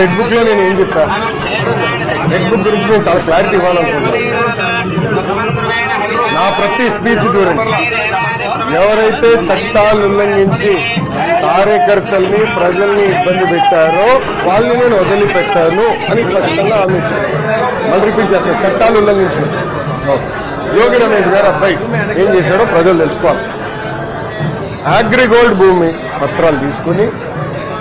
Red బుక్లో నేను ఏం చెప్పా? రెడ్ బుక్ గురించి నేను చాలా క్లారిటీ ఇవ్వాలనుకుంటున్నాను నా ప్రతి స్పీచ్ చూడండి. ఎవరైతే చట్టాలు ఉల్లంఘించి కార్యకర్తల్ని ప్రజల్ని ఇబ్బంది పెట్టారో వాళ్ళని నేను వదిలిపెట్టాను అని ఖచ్చితంగా హామీ మళ్ళీ రిపీట్ చేస్తాను చట్టాలు ఉల్లంఘించిన యోగి రమేష్ గారు అబ్బాయి ఏం చేశాడో ప్రజలు తెలుసుకోవాలి. అగ్రిగోల్డ్ భూమి పత్రాలు తీసుకుని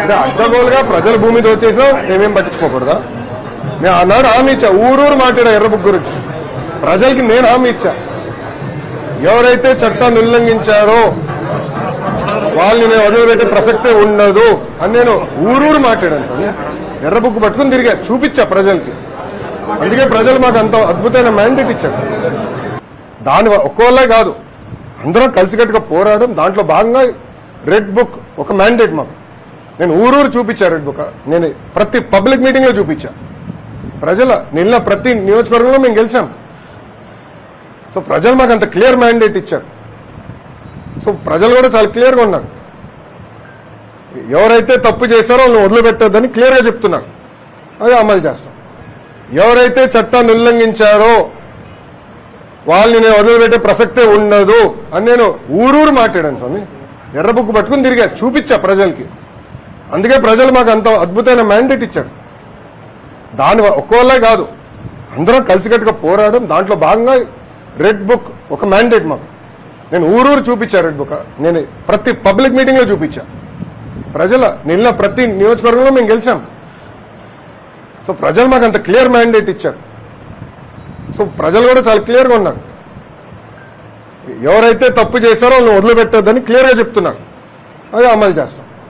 అంటే అడ్డగోలుగా ప్రజల భూమి దోచేసాం మేమేం పట్టించుకోకూడదా? నేను ఆనాడు హామీ ఇచ్చా. ఊరూరు మాట్లాడా ఎర్రబుక్ గురించి. ప్రజలకి నేను హామీ ఇచ్చా. ఎవరైతే చట్టాన్ని ఉల్లంఘించారో వాళ్ళని నేను వదిలిపెట్టే ప్రసక్తే ఉండదు అని నేను ఊరూరు మాట్లాడాను. ఎర్రబుక్ పట్టుకుని తిరిగా చూపించా ప్రజలకి. అందుకే ప్రజలు మాకు అంత అద్భుతమైన మ్యాండేట్ ఇచ్చారు. దాని ఒక్కోళ్ళే కాదు అందరం కలిసికట్టుగా పోరాడడం దాంట్లో భాగంగా రెడ్ బుక్ ఒక మ్యాండేట్ మాకు. నేను ఊరూరు చూపించా రెడ్ బుక్ నేను ప్రతి పబ్లిక్ మీటింగ్లో చూపించా. ప్రజల నిన్న ప్రతి నియోజకవర్గంలో మేము గెలిచాం. సో ప్రజలు మాకు అంత క్లియర్ మ్యాండేట్ ఇచ్చారు. సో ప్రజలు కూడా చాలా క్లియర్గా ఉన్నారు. ఎవరైతే తప్పు చేశారో వాళ్ళని వదిలిపెట్టొద్దని క్లియర్గా చెప్తున్నారు. అది అమలు చేస్తాం. ఎవరైతే చట్టాన్ని ఉల్లంఘించారో వాళ్ళని నేను వదిలిపెట్టే ప్రసక్తే ఉండదు అని నేను ఊరూరు మాట్లాడాను స్వామి. ఎర్ర బుక్ పట్టుకుని తిరిగా చూపించా ప్రజలకి. అందుకే ప్రజలు మాకు అంత అద్భుతమైన మ్యాండేట్ ఇచ్చారు. దాని వ- ఒక్కోళ్ళే కాదు అందరం కలిసికట్టుగా పోరాడడం దాంట్లో భాగంగా రెడ్ బుక్ ఒక మ్యాండేట్ మాకు. నేను ఊరూరు చూపించా రెడ్ బుక్ నేను ప్రతి పబ్లిక్ మీటింగ్లో చూపించా. ప్రజల నిన్న ప్రతి నియోజకవర్గంలో మేము గెలిచాం. సో ప్రజలు మాకు అంత క్లియర్ మ్యాండేట్ ఇచ్చారు. సో ప్రజలు కూడా చాలా క్లియర్గా ఉన్నారు. ఎవరైతే తప్పు చేశారో వాళ్ళని వదిలిపెట్టొద్దని క్లియర్గా చెప్తున్నారు అది అమలు చేస్తాం.